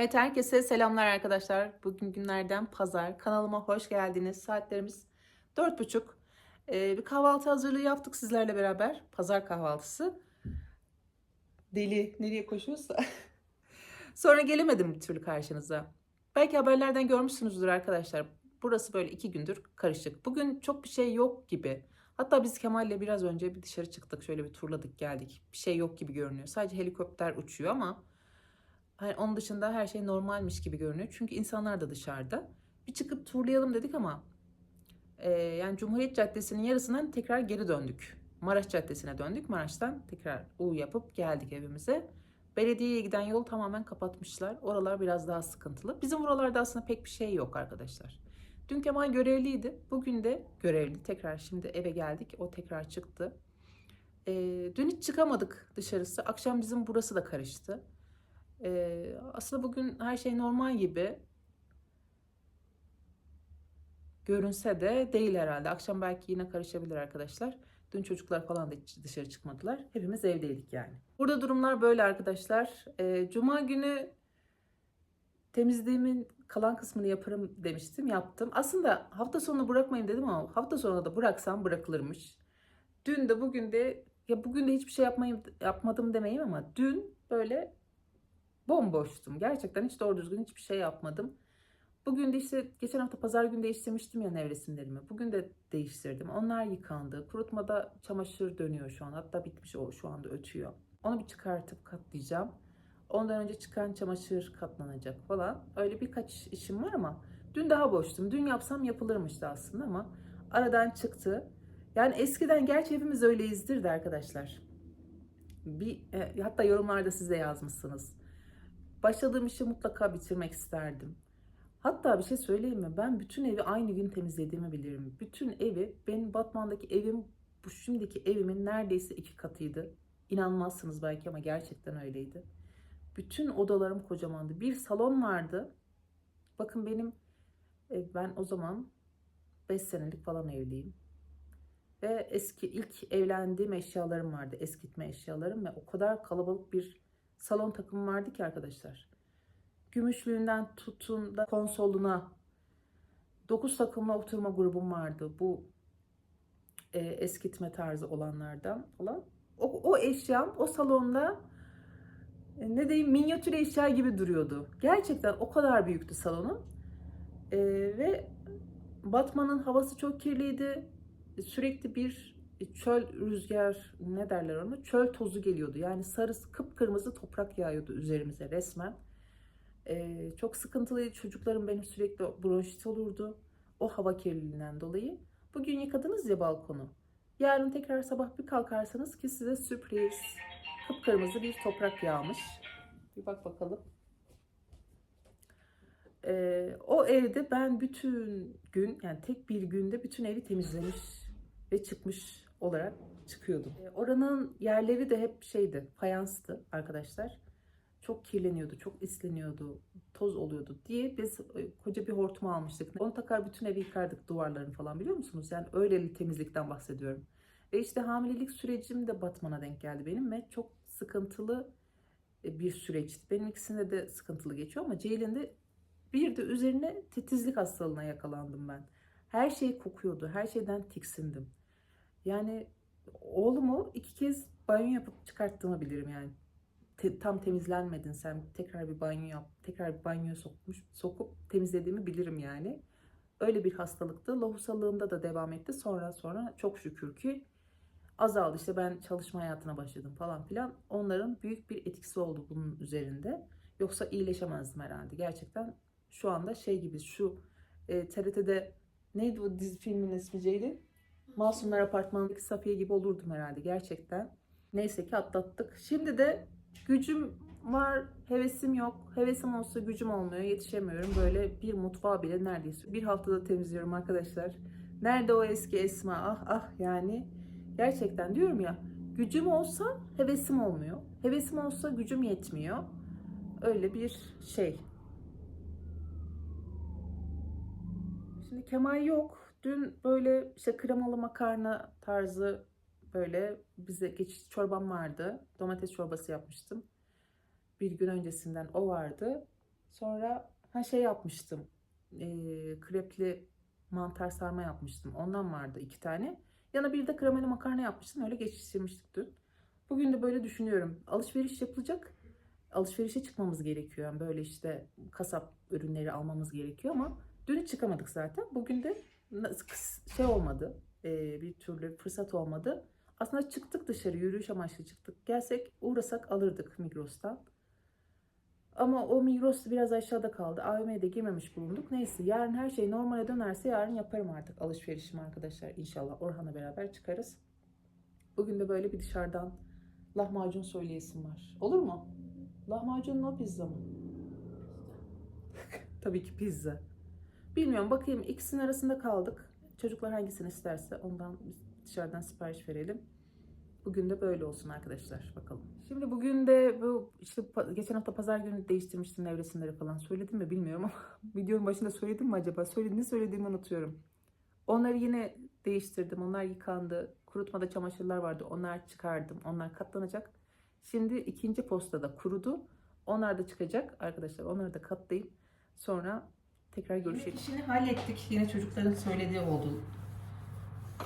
Evet herkese selamlar arkadaşlar. Bugün günlerden pazar. Kanalıma hoş geldiniz. Saatlerimiz dört buçuk. Ee, bir kahvaltı hazırlığı yaptık sizlerle beraber. Pazar kahvaltısı. Deli nereye koşuyorsa. Sonra gelemedim bir türlü karşınıza. Belki haberlerden görmüşsünüzdür arkadaşlar. Burası böyle iki gündür karışık. Bugün çok bir şey yok gibi. Hatta biz Kemal'le biraz önce bir dışarı çıktık. Şöyle bir turladık geldik. Bir şey yok gibi görünüyor. Sadece helikopter uçuyor ama Hani onun dışında her şey normalmiş gibi görünüyor. Çünkü insanlar da dışarıda. Bir çıkıp turlayalım dedik ama e, yani Cumhuriyet Caddesi'nin yarısından tekrar geri döndük. Maraş Caddesi'ne döndük. Maraş'tan tekrar U yapıp geldik evimize. Belediyeye giden yol tamamen kapatmışlar. Oralar biraz daha sıkıntılı. Bizim buralarda aslında pek bir şey yok arkadaşlar. Dün Kemal görevliydi. Bugün de görevli. Tekrar şimdi eve geldik. O tekrar çıktı. E, dün hiç çıkamadık dışarısı. Akşam bizim burası da karıştı. Ee, aslında bugün her şey normal gibi görünse de değil herhalde. Akşam belki yine karışabilir arkadaşlar. Dün çocuklar falan da dışarı çıkmadılar. Hepimiz evdeydik yani. Burada durumlar böyle arkadaşlar. Ee, Cuma günü temizliğimin kalan kısmını yaparım demiştim. Yaptım. Aslında hafta sonu bırakmayayım dedim ama hafta sonu da bıraksam bırakılırmış. Dün de bugün de ya bugün de hiçbir şey yapmayayım yapmadım demeyeyim ama dün böyle bomboştum. Gerçekten hiç doğru düzgün hiçbir şey yapmadım. Bugün de işte geçen hafta pazar günü değiştirmiştim ya nevresimlerimi. Bugün de değiştirdim. Onlar yıkandı. Kurutmada çamaşır dönüyor şu an. Hatta bitmiş o şu anda ötüyor. Onu bir çıkartıp katlayacağım. Ondan önce çıkan çamaşır katlanacak falan. Öyle birkaç işim var ama dün daha boştum. Dün yapsam yapılırmıştı aslında ama aradan çıktı. Yani eskiden gerçi hepimiz öyleyizdir de arkadaşlar. Bir, e, hatta yorumlarda siz de yazmışsınız Başladığım işi mutlaka bitirmek isterdim. Hatta bir şey söyleyeyim mi? Ben bütün evi aynı gün temizlediğimi bilirim. Bütün evi, benim Batman'daki evim bu şimdiki evimin neredeyse iki katıydı. İnanmazsınız belki ama gerçekten öyleydi. Bütün odalarım kocamandı. Bir salon vardı. Bakın benim e, ben o zaman 5 senelik falan evliyim. Ve eski ilk evlendiğim eşyalarım vardı. Eskitme eşyalarım ve o kadar kalabalık bir salon takımı vardı ki arkadaşlar. Gümüşlüğünden tutun da konsoluna 9 takımla oturma grubum vardı. Bu e, eskitme tarzı olanlardan olan. O, o eşyam o salonda e, ne diyeyim minyatür eşya gibi duruyordu. Gerçekten o kadar büyüktü salonun. E, ve Batman'ın havası çok kirliydi. Sürekli bir çöl rüzgar ne derler onu çöl tozu geliyordu. Yani sarı kıpkırmızı toprak yağıyordu üzerimize resmen. Ee, çok sıkıntılıydı. Çocuklarım benim sürekli bronşit olurdu. O hava kirliliğinden dolayı. Bugün yıkadınız ya balkonu. Yarın tekrar sabah bir kalkarsanız ki size sürpriz. Kıpkırmızı bir toprak yağmış. Bir bak bakalım. Ee, o evde ben bütün gün yani tek bir günde bütün evi temizlemiş ve çıkmış olarak çıkıyordum. E, oranın yerleri de hep şeydi, fayanstı arkadaşlar. Çok kirleniyordu, çok isleniyordu, toz oluyordu diye biz e, koca bir hortum almıştık. Onu takar bütün evi yıkardık duvarlarını falan biliyor musunuz? Yani öyle temizlikten bahsediyorum. Ve işte hamilelik sürecim de Batman'a denk geldi benim ve çok sıkıntılı e, bir süreçti. Benim ikisinde de sıkıntılı geçiyor ama Ceylin'de bir de üzerine titizlik hastalığına yakalandım ben. Her şey kokuyordu, her şeyden tiksindim. Yani oğlumu iki kez banyo yapıp çıkarttığımı bilirim yani. Te, tam temizlenmedin sen tekrar bir banyo yap, tekrar bir banyo sokmuş, sokup temizlediğimi bilirim yani. Öyle bir hastalıktı. Lohusalığımda da devam etti. Sonra sonra çok şükür ki azaldı. İşte ben çalışma hayatına başladım falan filan. Onların büyük bir etkisi oldu bunun üzerinde. Yoksa iyileşemezdim herhalde. Gerçekten şu anda şey gibi şu e, TRT'de neydi o dizi filmin ismi Ceylin? Masumlar Apartmanı'ndaki Safiye gibi olurdum herhalde gerçekten. Neyse ki atlattık. Şimdi de gücüm var, hevesim yok. Hevesim olsa gücüm olmuyor, yetişemiyorum. Böyle bir mutfağı bile neredeyse bir haftada temizliyorum arkadaşlar. Nerede o eski Esma? Ah ah yani. Gerçekten diyorum ya gücüm olsa hevesim olmuyor. Hevesim olsa gücüm yetmiyor. Öyle bir şey. Şimdi Kemal yok. Dün böyle işte kremalı makarna tarzı böyle bize geçiş çorbam vardı. Domates çorbası yapmıştım. Bir gün öncesinden o vardı. Sonra ha şey yapmıştım. Ee, krepli mantar sarma yapmıştım. Ondan vardı iki tane. Yana bir de kremalı makarna yapmıştım. Öyle geçiştirmiştik dün. Bugün de böyle düşünüyorum. Alışveriş yapılacak. Alışverişe çıkmamız gerekiyor. Yani böyle işte kasap ürünleri almamız gerekiyor ama dün çıkamadık zaten. Bugün de şey olmadı. Ee, bir türlü fırsat olmadı. Aslında çıktık dışarı yürüyüş amaçlı çıktık. Gelsek uğrasak alırdık Migros'tan. Ama o Migros biraz aşağıda kaldı. AVM'ye de girmemiş bulunduk. Neyse yarın her şey normale dönerse yarın yaparım artık alışverişimi arkadaşlar. İnşallah Orhan'la beraber çıkarız. Bugün de böyle bir dışarıdan lahmacun söyleyesim var. Olur mu? Lahmacun mu pizza mı? Tabii ki pizza. Bilmiyorum bakayım ikisinin arasında kaldık. Çocuklar hangisini isterse ondan dışarıdan sipariş verelim. Bugün de böyle olsun arkadaşlar. Bakalım. Şimdi bugün de bu işte geçen hafta pazar günü değiştirmiştim nevresimleri falan. Söyledim mi bilmiyorum ama videonun başında söyledim mi acaba? Söyledi, ne söylediğimi unutuyorum. Onları yine değiştirdim. Onlar yıkandı. Kurutmada çamaşırlar vardı. Onlar çıkardım. Onlar katlanacak. Şimdi ikinci postada kurudu. Onlar da çıkacak. Arkadaşlar onları da katlayıp sonra tekrar görüşelim. İşini hallettik. Yine çocukların söylediği oldu.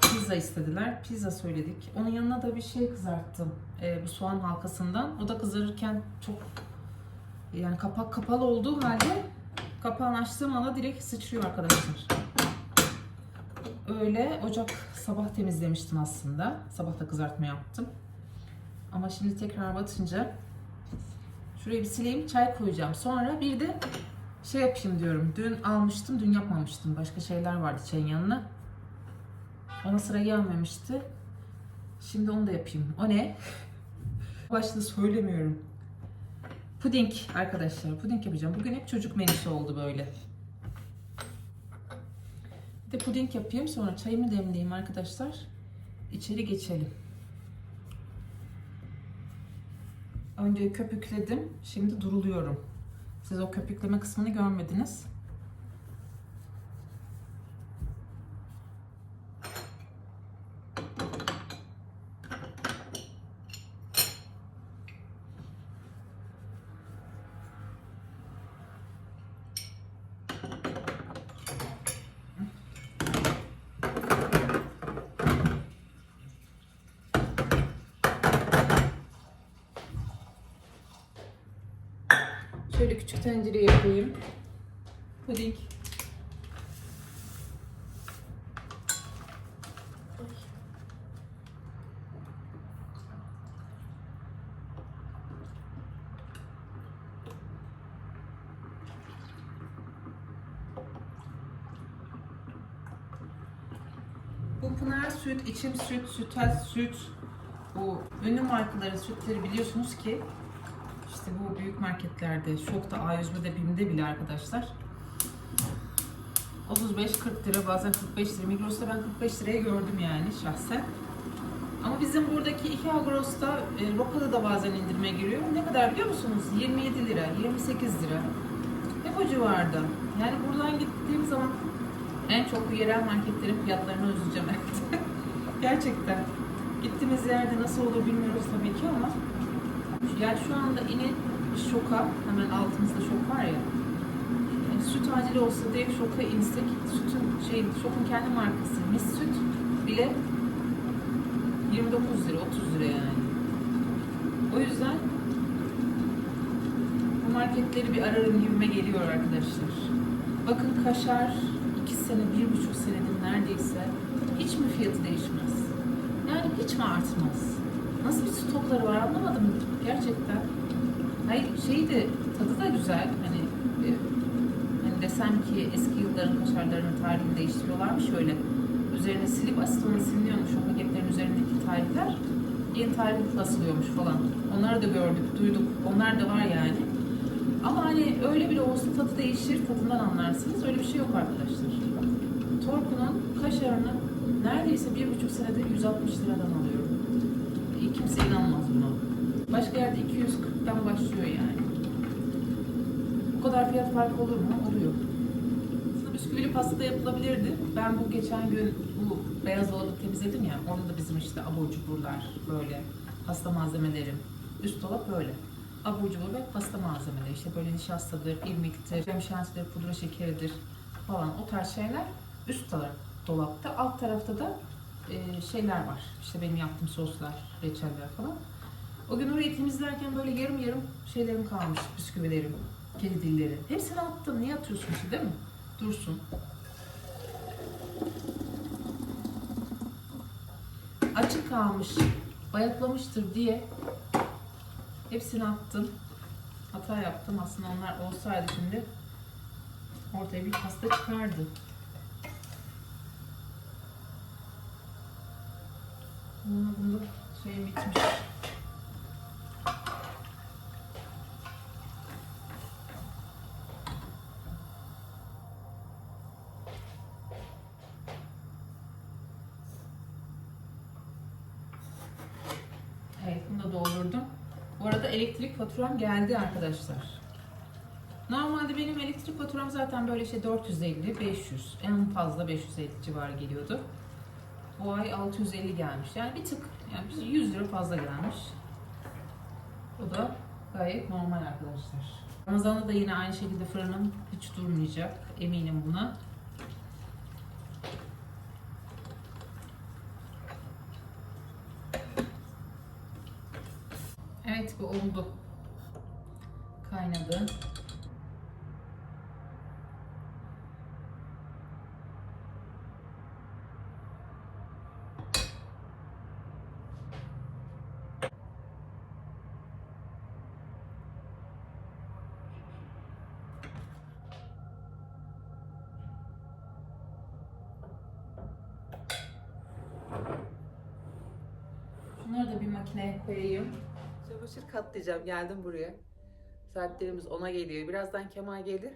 Pizza istediler. Pizza söyledik. Onun yanına da bir şey kızarttım. Ee, bu soğan halkasından. O da kızarırken çok yani kapak kapalı olduğu halde kapağını açtığım anda direkt sıçrıyor arkadaşlar. Öyle ocak sabah temizlemiştim aslında. Sabah da kızartma yaptım. Ama şimdi tekrar batınca şurayı bir sileyim çay koyacağım. Sonra bir de şey yapayım diyorum. Dün almıştım, dün yapmamıştım. Başka şeyler vardı çayın yanına. Ona sıra gelmemişti. Şimdi onu da yapayım. O ne? Başta söylemiyorum. Puding arkadaşlar. Puding yapacağım. Bugün hep çocuk menüsü oldu böyle. Bir de puding yapayım. Sonra çayımı demleyeyim arkadaşlar. İçeri geçelim. Önce köpükledim. Şimdi duruluyorum. Siz o köpükleme kısmını görmediniz. Şöyle küçük tencere yapayım. Puding. Bu Pınar süt, içim süt, sütel süt. Bu ünlü markaların sütleri biliyorsunuz ki işte bu büyük marketlerde, Şok'ta, A101'de, BİM'de bile arkadaşlar 35-40 lira bazen 45 lira. Migros'ta ben 45 liraya gördüm yani şahsen. Ama bizim buradaki 2 Agros'ta e, Roka'da da bazen indirime giriyor. Ne kadar biliyor musunuz? 27 lira, 28 lira. Hep o civarda. Yani buradan gittiğim zaman en çok yerel marketlerin fiyatlarını özleyeceğim. Gerçekten. Gittiğimiz yerde nasıl olur bilmiyoruz tabii ki ama yani şu anda inin şoka, hemen altımızda şok var ya. Yani süt acili olsa direkt şoka insek, sütün şey, şokun kendi markası mis süt bile 29 lira, 30 lira yani. O yüzden bu marketleri bir ararım gibime geliyor arkadaşlar. Bakın kaşar 2 sene, 1,5 senedir neredeyse hiç mi fiyatı değişmez? Yani hiç mi artmaz? Nasıl bir stokları var anlamadım gerçekten. Hayır şey de tadı da güzel. Hani, e, hani desem ki eski yılların kaşarlarının tarihini değiştiriyorlarmış şöyle. Üzerine silip asitonu siliniyormuş o paketlerin üzerindeki tarihler. Yeni tarih asılıyormuş falan. Onları da gördük, duyduk. Onlar da var yani. Ama hani öyle bile olsa tadı değişir, tadından anlarsınız. Öyle bir şey yok arkadaşlar. Torku'nun kaşarını neredeyse bir buçuk senede 160 liradan alıyorum. Kimse inanmaz buna. Başka yerde 240'tan başlıyor yani. Bu kadar fiyat farkı olur mu? Oluyor. Aslında bisküvili pasta yapılabilirdi. Ben bu geçen gün bu beyaz dolabı temizledim ya. Orada da bizim işte abur cuburlar böyle pasta malzemelerim. Üst dolap böyle. abur cubur ve pasta malzemeleri. İşte böyle nişastadır, irmiktir, krem pudra şekeridir falan o tarz şeyler üst taraf dolapta. Alt tarafta da e, şeyler var. İşte benim yaptığım soslar, reçeller falan. O gün orayı temizlerken böyle yarım yarım şeylerim kalmış, bisküvilerim, kedi dilleri. Hepsini attım. Niye atıyorsun ki değil mi? Dursun. Açık kalmış, bayatlamıştır diye hepsini attım. Hata yaptım. Aslında onlar olsaydı şimdi ortaya bir pasta çıkardı. Şey. Evet bunu da doldurdum. Bu arada elektrik faturam geldi arkadaşlar. Normalde benim elektrik faturam zaten böyle işte 450, 500, en fazla 550 civarı geliyordu. Bu ay 650 gelmiş. Yani bir tık, yani 100 lira fazla gelmiş. Bu da gayet normal arkadaşlar. Ramazan'da da yine aynı şekilde fırınım hiç durmayacak. Eminim buna. Evet bu oldu. Kaynadı. Bunları da bir makineye koyayım. Çamaşır katlayacağım. Geldim buraya. Saatlerimiz 10'a geliyor. Birazdan Kemal gelir.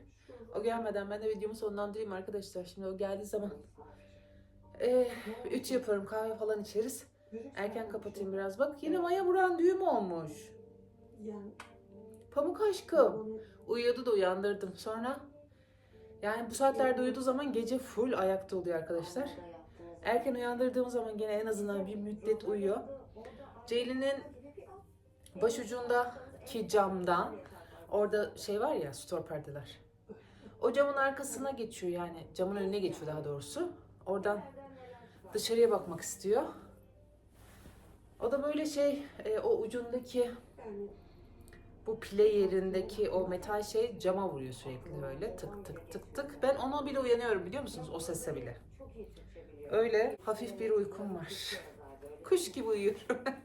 O gelmeden ben de videomu sonlandırayım arkadaşlar. Şimdi o geldiği zaman 3 yaparım. Kahve falan içeriz. Erken kapatayım biraz. Bak yine Maya Buran düğüm olmuş. Pamuk aşkım. Uyuyordu da uyandırdım. Sonra yani bu saatlerde uyuduğu zaman gece full ayakta oluyor arkadaşlar. Erken uyandırdığım zaman gene en azından bir müddet uyuyor. Ceylin'in başucundaki camdan orada şey var ya store perdeler. O camın arkasına geçiyor yani camın önüne geçiyor daha doğrusu. Oradan dışarıya bakmak istiyor. O da böyle şey e, o ucundaki bu pile yerindeki o metal şey cama vuruyor sürekli böyle tık tık tık tık. Ben ona bile uyanıyorum biliyor musunuz o sese bile. Öyle hafif bir uykum var. Kuş gibi uyuyorum.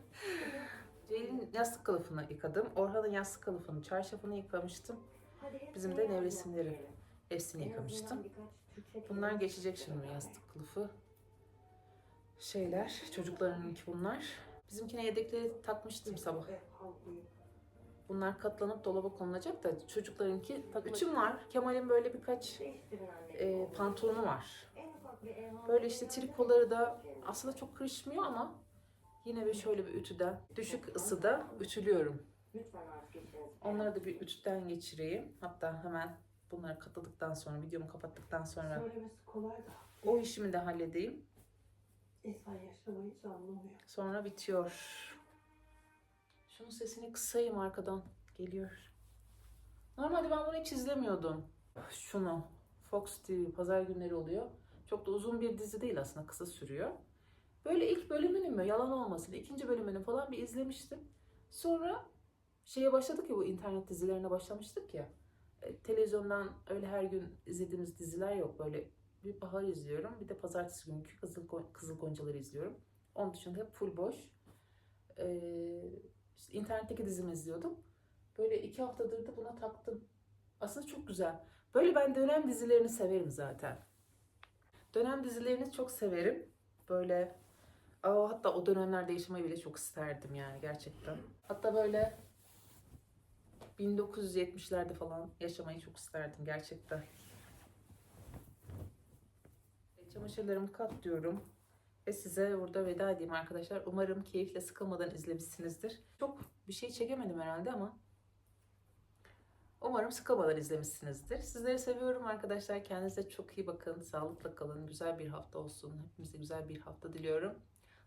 Yastık kılıfını yıkadım. Orhan'ın yastık kılıfını, çarşafını yıkamıştım. Bizim de nevresimleri. Hepsini yıkamıştım. Bunlar geçecek şimdi yastık kılıfı. Şeyler, çocuklarınınki bunlar. Bizimkine yedekleri takmıştım sabah. Bunlar katlanıp dolaba konulacak da çocuklarınki üçüm var. Kemal'in böyle birkaç e, pantolonu var. Böyle işte trikoları da aslında çok kırışmıyor ama yine bir şöyle bir ütüden düşük ısıda ütülüyorum. Onları da bir ütüden geçireyim. Hatta hemen bunları katladıktan sonra, videomu kapattıktan sonra o işimi de halledeyim. Sonra bitiyor. Şunun sesini kısayım arkadan. Geliyor. Normalde ben bunu hiç izlemiyordum. Şunu. Fox TV pazar günleri oluyor. Çok da uzun bir dizi değil aslında. Kısa sürüyor. Böyle ilk bölümünü mü yalan olmasın ikinci bölümünü falan bir izlemiştim. Sonra şeye başladık ya bu internet dizilerine başlamıştık ya. E, televizyondan öyle her gün izlediğimiz diziler yok. Böyle bir bahar izliyorum. Bir de pazartesi günkü Kızıl, Kızıl Goncaları izliyorum. Onun dışında hep full boş. Ee, işte internetteki dizimi izliyordum. Böyle iki haftadır da buna taktım. Aslında çok güzel. Böyle ben dönem dizilerini severim zaten. Dönem dizilerini çok severim. Böyle aa, hatta o dönemlerde yaşamayı bile çok isterdim yani gerçekten. Hatta böyle 1970'lerde falan yaşamayı çok isterdim gerçekten. Çamaşırlarımı katlıyorum. Ve size burada veda edeyim arkadaşlar. Umarım keyifle sıkılmadan izlemişsinizdir. Çok bir şey çekemedim herhalde ama umarım sıkılmadan izlemişsinizdir. Sizleri seviyorum arkadaşlar. Kendinize çok iyi bakın. Sağlıkla kalın. Güzel bir hafta olsun. Hepimize güzel bir hafta diliyorum.